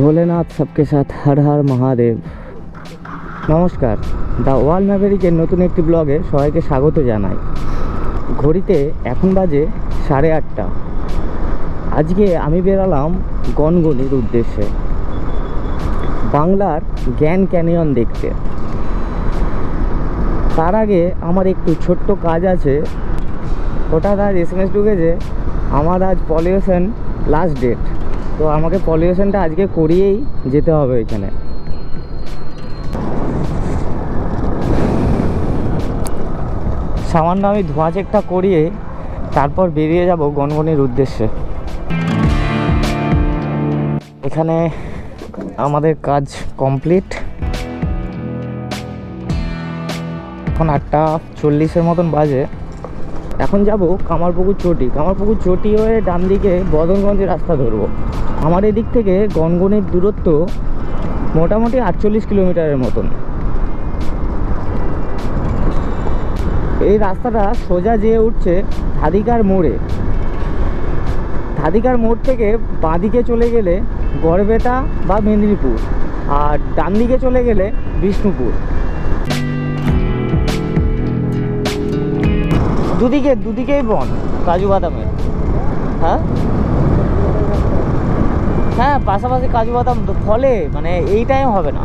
ভোলেনাথ সবকে সাথ, হর হর মহাদেব। নমস্কার। দ্য ওয়াল ম্যাভেরিকের নতুন একটি ব্লগে সবাইকে স্বাগত জানাই। ঘড়িতে এখন বাজে সাড়ে আটটা। আজকে আমি বেরালাম গনগনির উদ্দেশ্যে। বাংলার জ্ঞান ক্যানিয়ন দেখতে। তার আগে আমার একটু ছোট্ট কাজ আছে। ওটা আজ এস এম এস ঢুকেছে। আমার আজ পলিউশন লাস্ট ডেট। তো আমাকে পলিউশনটা আজকে করিয়েই যেতে হবে ওইখানে সামান্য আমি ধোঁয়া চেকটা করিয়ে তারপর বেরিয়ে যাব গনগনির উদ্দেশ্যে। এখানে আমাদের কাজ কমপ্লিট এখন আটটা চল্লিশের মতন বাজে। এখন যাব কামারপুকুর চটি। কামারপুকুর চটি হয়ে ডান দিকে বদনগঞ্জের রাস্তা ধরবো। আমার এদিক থেকে গনগনের দূরত্ব মোটামুটি আটচল্লিশ কিলোমিটারের মতন। এই রাস্তাটা সোজা যেয়ে উঠছে ধাদিকার মোড়ে। ধাদিকার মোড় থেকে বাঁদিকে চলে গেলে গড়বেতা বা মেদিনীপুর আর ডান দিকে চলে গেলে বিষ্ণুপুর। দুদিকে দুদিকেই বন, কাজু বাদামের। হ্যাঁ? হ্যাঁ পাশাপাশি কাজু বাদাম ফলে মানে এই টাইম হবে না।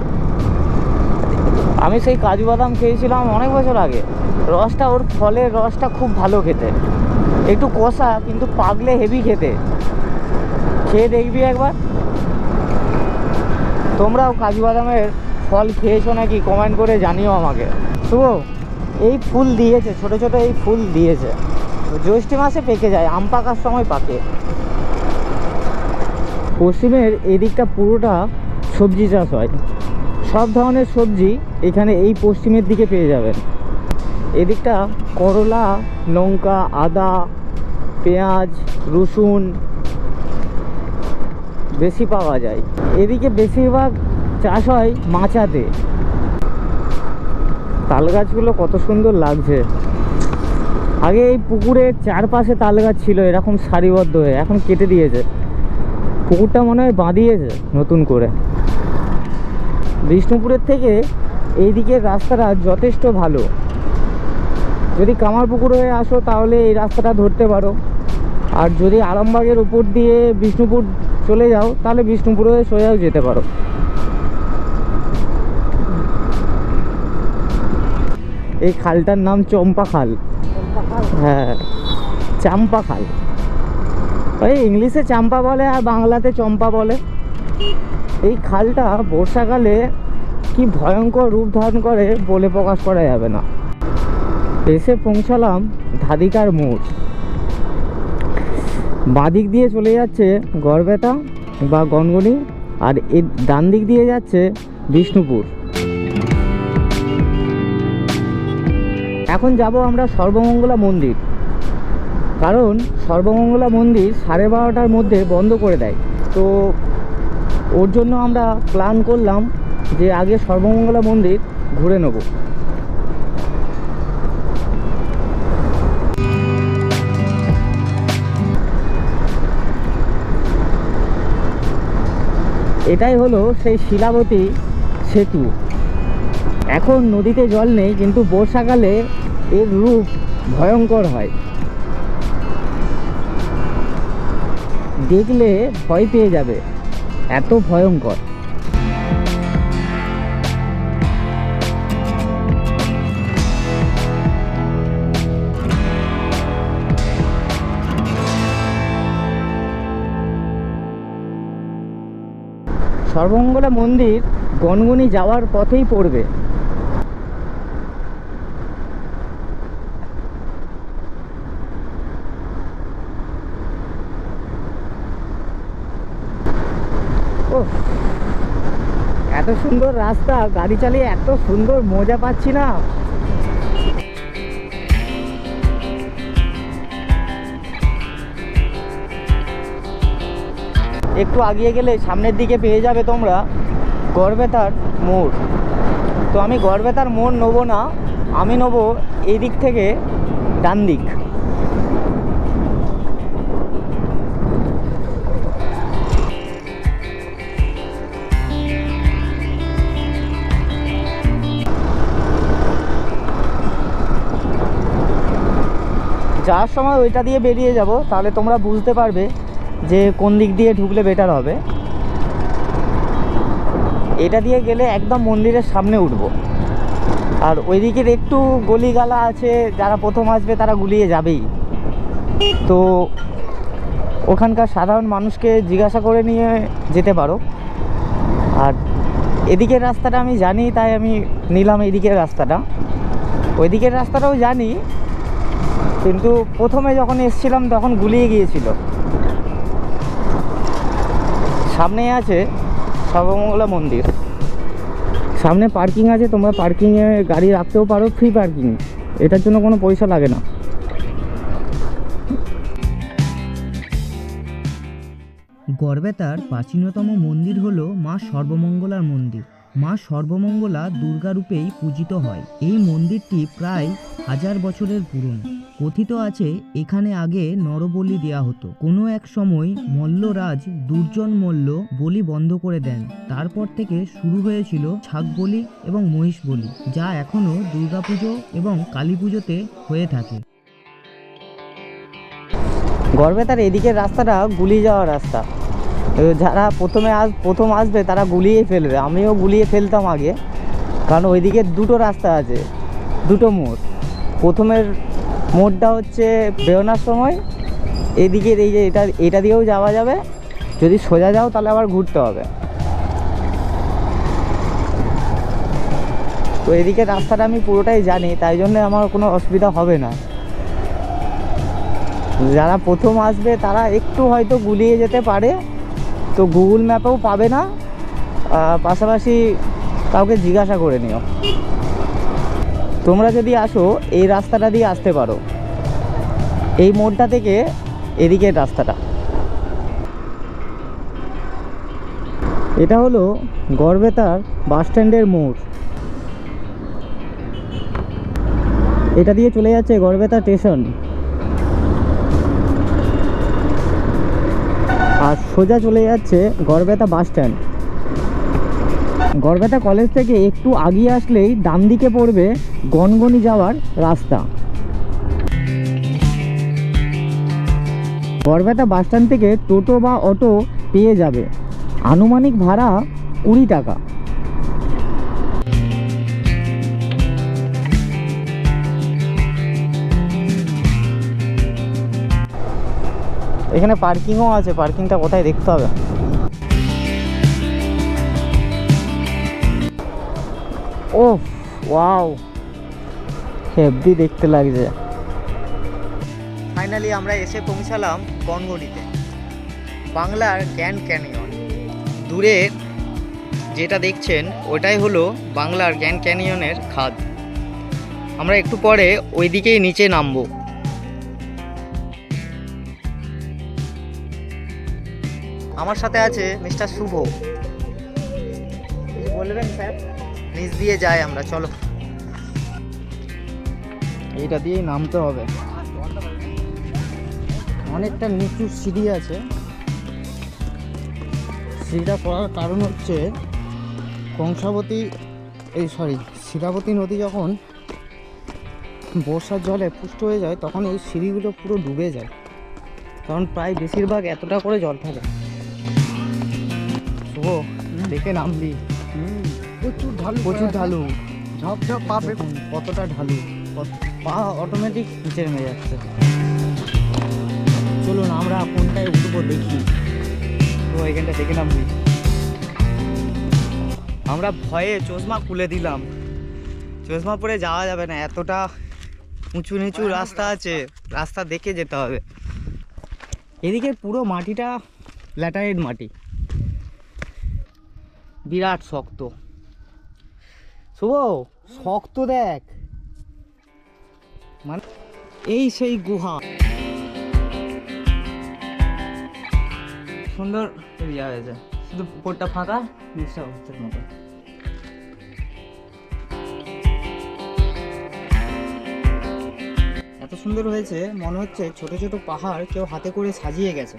আমি সেই কাজু বাদাম খেয়েছিলাম অনেক বছর আগে। রসটা ওর ফলের রসটা খুব ভালো খেতে। একটু কষা, কিন্তু পাকলে হেভি খেতে। খেয়ে দেখবি একবার। তোমরাও কাজু বাদামের ফল খেয়েছো নাকি? কমেন্ট করে জানিও আমাকে। শুভ, এই ফুল দিয়েছে, ছোট ছোট এই ফুল দিয়েছে। জ্যৈষ্ঠী মাসে পেকে যায়, আম পাকার সময় পাকে। পশ্চিমের এদিকটা পুরোটা সবজি চাষ হয়। সব ধরনের সবজি এখানে এই পশ্চিমের দিকে পেয়ে যাবেন। এদিকটা করলা, লঙ্কা, আদা, পেঁয়াজ, রসুন বেশি পাওয়া যায়। এদিকে বেশিরভাগ চাষ হয় মাচাতে। তাল গাছগুলো কত সুন্দর লাগছে। আগে এই পুকুরের চারপাশে তাল গাছ ছিল, এরকম সারিবদ্ধ হয়ে, এখন কেটে দিয়েছে। পুকুরটা মনে হয় বাঁধিয়েছে নতুন করে। বিষ্ণুপুরের থেকে এই দিকের রাস্তাটা যথেষ্ট ভালো। যদি কামারপুকুর হয়ে আসো তাহলে এই রাস্তাটা ধরতে পারো। আর যদি আরামবাগের উপর দিয়ে বিষ্ণুপুর চলে যাও, তাহলে বিষ্ণুপুর হয়ে সোজাও যেতে পারো। এই খালটার নাম চম্পা খাল। হ্যাঁ চাম্পা খাল। ওই ইংলিশে চাম্পা বলে আর বাংলাতে চম্পা বলে। এই খালটা বর্ষাকালে কি ভয়ঙ্কর রূপ ধারণ করে বলে প্রকাশ করা যাবে না। এসে পৌঁছালাম ধাদিকার মোড়। বাঁদিক দিয়ে চলে যাচ্ছে গড়বেতা বা গনগনি আর এর ডান দিক দিয়ে যাচ্ছে বিষ্ণুপুর। এখন যাব আমরা সর্বমঙ্গলা মন্দির। কারণ সর্বমঙ্গলা মন্দির সাড়ে বারোটার মধ্যে বন্ধ করে দেয়। তো ওর জন্য আমরা প্ল্যান করলাম যে আগে সর্বমঙ্গলা মন্দির ঘুরে নেব। এটাই হলো সেই শিলাবতী সেতু। এখন নদীতে জল নেই, কিন্তু বর্ষাকালে এর রূপ ভয়ঙ্কর হয়। দেখলে ভয় পেয়ে যাবে। এত ভয়ঙ্কর। সর্বমঙ্গলা মন্দির গনগনি যাওয়ার পথেই পড়বে। এত সুন্দর রাস্তা, গাড়ি চালিয়ে এত সুন্দর মজা পাচ্ছি না। একটু আগিয়ে গেলে সামনের দিকে পেয়ে যাবে তোমরা গড়বেতার মোড়। তো আমি গড়বেতার মোড় নেব না, আমি নেব এই দিক থেকে ডান দিক যাওয়ার সময় ওইটা দিয়ে বেরিয়ে যাব, তাহলে তোমরা বুঝতে পারবে যে কোন দিক দিয়ে ঢুকলে বেটার হবে। এটা দিয়ে গেলে একদম মন্দিরের সামনে উঠবো। আর ওই দিকের একটু গলিগালা আছে, যারা প্রথম আসবে তারা গুলিয়ে যাবেই। তো ওখানকার সাধারণ মানুষকে জিজ্ঞাসা করে নিয়ে যেতে পারো। আর এদিকের রাস্তাটা আমি জানি, তাই আমি নিলাম এদিকের রাস্তাটা। ওইদিকের রাস্তাটাও জানি কিন্তু প্রথমে যখন এসছিলাম তখন গুলিয়ে গিয়েছিল। সামনেই আছে সর্বমঙ্গলা মন্দির। সামনে পার্কিং আছে, তোমরা পার্কিংয়ে গাড়ি রাখতেও পারো ফ্রি পার্কিং এটার জন্য কোনো পয়সা লাগে না। গড়বেতার প্রাচীনতম মন্দির হল মা সর্বমঙ্গলার মন্দির। মা সর্বমঙ্গলা দুর্গা রূপেই পূজিত হয়। এই মন্দিরটি প্রায় হাজার বছরের পুরনো। কথিত আছে, এখানে আগে নরবলি দেয়া হতো। কোনো এক সময় মল্লরাজ দুর্জন মল্ল বলি বন্ধ করে দেন। তারপর থেকে শুরু হয়েছিল ছাগ বলি এবং মহিষ বলি, যা এখনও দুর্গাপুজো এবং কালী পুজোতে হয়ে থাকে। গড়বেতার এদিকের রাস্তাটা গুলি যাওয়ার রাস্তা। যারা প্রথমে আস, প্রথম আসবে তারা গুলিয়ে ফেলবে। আমিও গুলিয়ে ফেলতাম আগে। কারণ ওইদিকে দুটো রাস্তা আছে, দুটো মোড়। প্রথমের মোড়টা হচ্ছে বেরোনোর সময়। এদিকে এই যে এটা এটা দিয়েও যাওয়া যাবে। যদি সোজা যাও তাহলে আবার ঘুরতে হবে। তো এদিকে রাস্তাটা আমি পুরোটাই জানি, তাই জন্য আমার কোনো অসুবিধা হবে না। যারা প্রথম আসবে তারা একটু হয়তো গুলিয়ে যেতে পারে। তো গুগল ম্যাপেও পাবে না পাশাপাশি কাউকে জিজ্ঞাসা করে নিও। তোমরা যদি আসো, এই রাস্তাটা দিয়ে আসতে পারো। এই মোড়টা থেকে এদিকের রাস্তাটা। এটা হলো গড়বেতার বাস স্ট্যান্ডের মোড়। এটা দিয়ে চলে যাচ্ছে গড়বেতা স্টেশন। আর সোজা চলে যাচ্ছে Garhbeta bus stand. Garhbeta college থেকে একটু আগিয়ে আসলেই ডান দিকে পড়বে গনগনি যাওয়ার রাস্তা। গড়বেতা বাস স্ট্যান্ড থেকে টোটো বা অটো পেয়ে যাবে। আনুমানিক ভাড়া কুড়ি টাকা। এখানে পার্কিংও আছে, পার্কিংটা কোথায় দেখতে হবে? ও ওয়াও। হেভি দেখতে লাগছে। ফাইনালি আমরা এসে পৌঁছালাম গনগনিতে বাংলার গ্যান্ড ক্যানিয়ন। দূরে যেটা দেখছেন, ওটাই হলো বাংলার গ্যান্ড ক্যানিয়নের খাদ। আমরা একটু পরে ওই দিকেই নিচে নামবো। আমার সাথে আছে মিস্টার শুভ। বলবেন স্যার। নিচ দিয়ে যাই আমরা চলো। এইটা দিয়েই নামতে হবে। অনেকটা নিচু সিঁড়ি আছে। সিঁড়িটা করার কারণ হচ্ছে কংসাবতী এই সরি শিরাবতী নদী যখন বর্ষার জলে পুষ্ট হয়ে যায় তখন এই সিঁড়িগুলো পুরো ডুবে যায়। কারণ প্রায় বেশিরভাগ এতটা করে জল থাকে। শুভ দেখে নামলি প্রচুর ঢালু প্রচুর ঢালু। ঝপ ঝপ পাবে দেখুন কতটা ঢালু। পা অটোমেটিক নিচে নেমে যাচ্ছে। চলুন আমরা কোনটায় উঠবো দেখি। তো এখানটা দেখে নামবি। আমরা ভয়ে চশমা খুলে দিলাম। চশমা পরে যাওয়া যাবে না এতটা উঁচু নিচু রাস্তা আছে। রাস্তা দেখে যেতে হবে। এদিকে পুরো মাটিটা ল্যাটারাইট মাটি। বিরাট শক্ত। শুভ, শক্ত দেখ। মানে এই সেই গুহা। সুন্দর এরিয়া হয়েছে শুধু উপরটা ফাঁকা, নিচটা হচ্ছে মতো। এত সুন্দর হয়েছে, মনে হচ্ছে ছোট ছোট পাহাড় কেউ হাতে করে সাজিয়ে গেছে।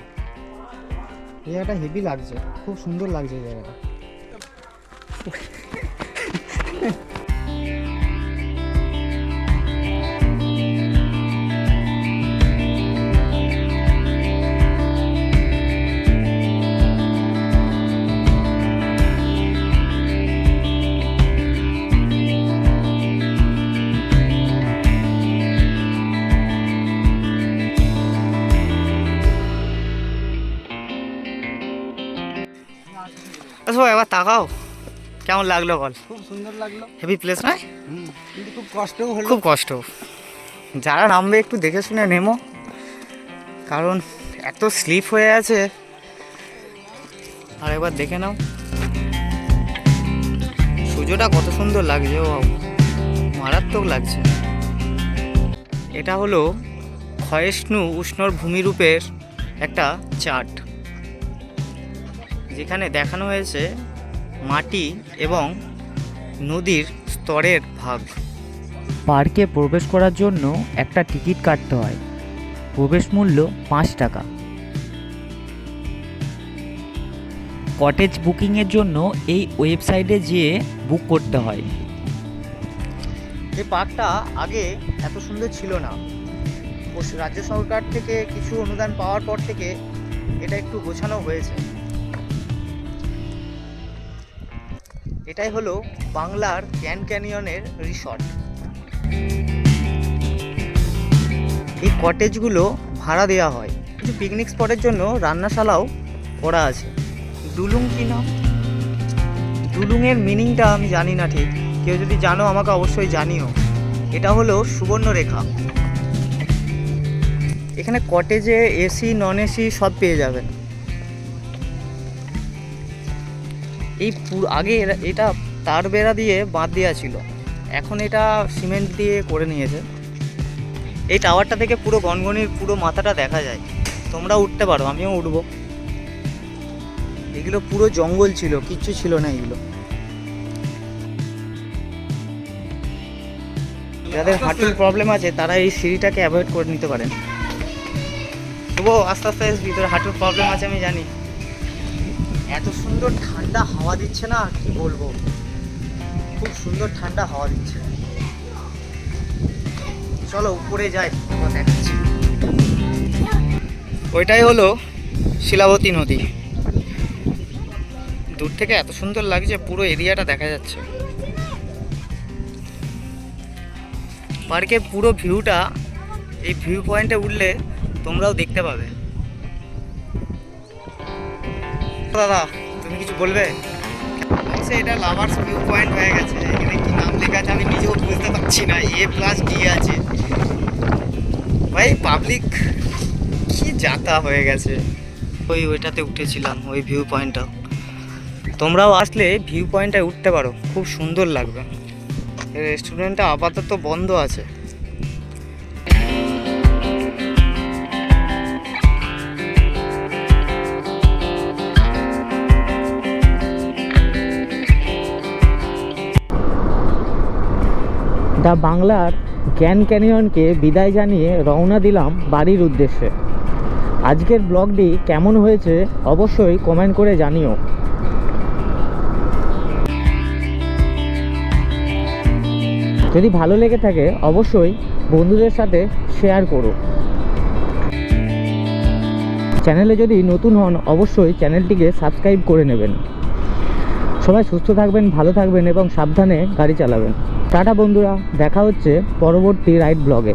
জায়গাটা হেভি লাগছে, খুব সুন্দর লাগছে জায়গাটা। তাকাও। কেমন লাগল বল? খুব সুন্দর লাগল। হেভি প্লেস নয়? কিন্তু খুব কষ্টও হলো। খুব কষ্ট। যারা নামবে একটু দেখে শুনে নেমো। কারণ এত স্লিপ হয়ে আছে। আর একবার দেখে নাও। সূর্যটা কত সুন্দর লাগছে ও মারাত্মক লাগছে। এটা হলো ক্ষয়ষ্ণু উষ্ণর ভূমিরূপের একটা চার্ট। যেখানে দেখানো হয়েছে মাটি এবং নদীর স্তরের ভাগ। পার্কে প্রবেশ করার জন্য একটা টিকিট কাটতে হয়। প্রবেশ মূল্য পাঁচ টাকা। কটেজ বুকিংয়ের জন্য এই ওয়েবসাইটে যেয়ে বুক করতে হয়। এই পার্কটা আগে এত সুন্দর ছিল না। রাজ্য সরকার থেকে কিছু অনুদান পাওয়ার পর থেকে এটা একটু গোছানো হয়েছে। এটাই হলো বাংলার ক্যান ক্যানিয়নের রিসর্ট। এই কটেজগুলো ভাড়া দেওয়া হয়। কিছু পিকনিক স্পটের জন্য রান্নাশালাও করা আছে। ডুলুং কি নাম? ডুলুংয়ের মিনিংটা আমি জানি না ঠিক। কেউ যদি জানো, আমাকে অবশ্যই জানিও। এটা হলো সুবর্ণরেখা। এখানে কটেজে এসি নন এসি সব পেয়ে যাবেন। এই আগে এটা তার বেড়া দিয়ে বাঁধ দেওয়া ছিল। এখন এটা সিমেন্ট দিয়ে করে নিয়েছে। এই টাওয়ারটা থেকে পুরো গনগনির পুরো মাথাটা দেখা যায়। তোমরা উঠতে পারো, আমিও উঠবো। এগুলো পুরো জঙ্গল ছিল, কিচ্ছু ছিল না এগুলো। যাদের হাঁটুর প্রবলেম আছে, তারা এই সিঁড়িটাকে অ্যাভয়েড করে নিতে পারেন। তবুও আস্তে আস্তে, ভিতরে হাঁটুর প্রবলেম আছে, আমি জানি। এত সুন্দর ঠান্ডা হাওয়া দিচ্ছে না কি বলব? খুব সুন্দর ঠান্ডা হাওয়া দিচ্ছে। চলো, উপরে যাই দেখাচ্ছি। ওইটাই হলো শিলাবতী নদী। দূর থেকে এত সুন্দর লাগছে, পুরো এরিয়াটা দেখা যাচ্ছে। পার্কের পুরো ভিউটা, এই ভিউ পয়েন্টে উঠলে তোমরাও দেখতে পাবে। দাদা তুমি কিছু বলবে? বলছে এটা লাভার্স ভিউ পয়েন্ট হয়ে গেছে। এখানে কি নাম লেখা আছে? আমি নিজেও বুঝতে পারছি না। এ প্লাস ডি আছে। ভাই পাবলিক কি যাতা হয়ে গেছে? ওই ওইটাতে উঠেছিলাম, ওই ভিউ পয়েন্টটা তোমরাও আসলে ভিউ পয়েন্টে উঠতে পারো। খুব সুন্দর লাগবে। রেস্টুরেন্টটা আপাতত বন্ধ আছে। দা বাংলার জ্ঞান ক্যানিয়নকে বিদায় জানিয়ে রওনা দিলাম বাড়ির উদ্দেশ্যে। আজকের ব্লগটি কেমন হয়েছে অবশ্যই কমেন্ট করে জানিও। যদি ভালো লেগে থাকে, অবশ্যই বন্ধুদের সাথে শেয়ার করো। চ্যানেলে যদি নতুন হন, অবশ্যই চ্যানেলটিকে সাবস্ক্রাইব করে নেবেন। সবাই সুস্থ থাকবেন, ভালো থাকবেন এবং সাবধানে গাড়ি চালাবেন। টাটা বন্ধুরা দেখা হচ্ছে পরবর্তী রাইড ব্লগে।